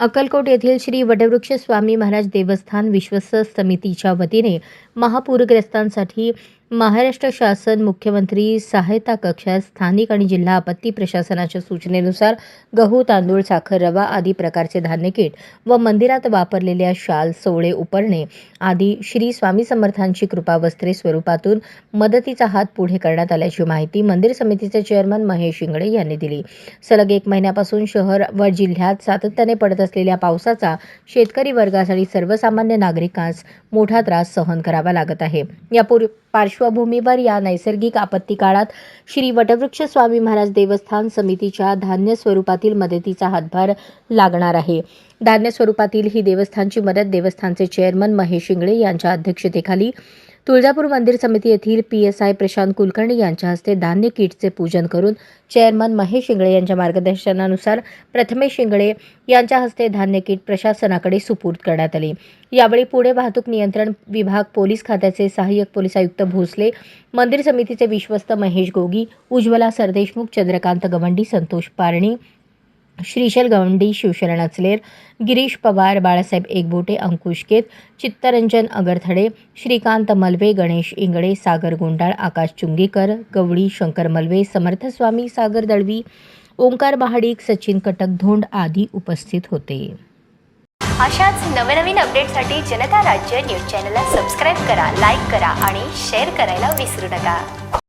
अक्कलकोट येथील श्री वटवृक्ष स्वामी महाराज देवस्थान विश्वस्त समितीच्या वतीने महापूरग्रस्तांसाठी महाराष्ट्र शासन मुख्यमंत्री सहायता कक्षात स्थानिक आणि जिल्हा आपत्ती प्रशासनाच्या सूचनेनुसार गहू तांदूळ साखर रवा आदी प्रकारचे धान्य किट व मंदिरात वापरलेल्या शाल सोवळे उपरणे आदी श्री स्वामी समर्थांची कृपा वस्त्रे स्वरूपातून मदतीचा हात पुढे करण्यात आल्याची माहिती मंदिर समितीचे चेअरमन महेश इंगळे यांनी दिली. सलग एक महिन्यापासून शहर व जिल्ह्यात सातत्याने पडत असलेल्या पावसाचा शेतकरी वर्गासाठी सर्वसामान्य नागरिकांस मोठा त्रास सहन करावा लागत आहे. या पार्श्वभूमीवर या नैसर्गिक आपत्ती काळात श्री वटवृक्ष स्वामी महाराज देवस्थान समितीच्या धान्य स्वरूपातील मदतीचा हातभार लागणार आहे. धान्य स्वरूपातील ही देवस्थानची मदत देवस्थानचे चेअरमन महेश इंगळे यांच्या अध्यक्षतेखाली तुळजापूर मंदिर समिती येथील P S I Prashant Kulkarni यांच्या हस्ते धान्य किटचे पूजन करून चेअरमन महेश शिंगळे यांच्या मार्गदर्शनानुसार प्रथमेश शिंगळे यांच्या हस्ते धान्य किट प्रशासनाकडे सुपूर्द करण्यात आले. यावेळी पुणे वाहतूक नियंत्रण विभाग पोलीस खात्याचे सहाय्यक पोलीस आयुक्त भोसले मंदिर समितीचे विश्वस्त महेश गोगी उज्ज्वला सरदेशमुख चंद्रकांत गवंडी संतोष पारणी श्रीशैल गवंडी शिवशरण अचलेर गिरीश पवार बाळासाहेब एकबोटे अंकुश केत चित्तरंजन अगरथडे श्रीकांत मलवे गणेश इंगळे सागर गोंडाळ आकाश चुंगीकर गवळी शंकर मलवे समर्थस्वामी सागर दळवी ओंकार महाडिक सचिन कटक धोंड आदी उपस्थित होते. अशाच नवनवीन अपडेटसाठी जनता राज्य न्यूज चॅनलला सबस्क्राईब करा लाईक करा आणि शेअर करायला विसरू नका.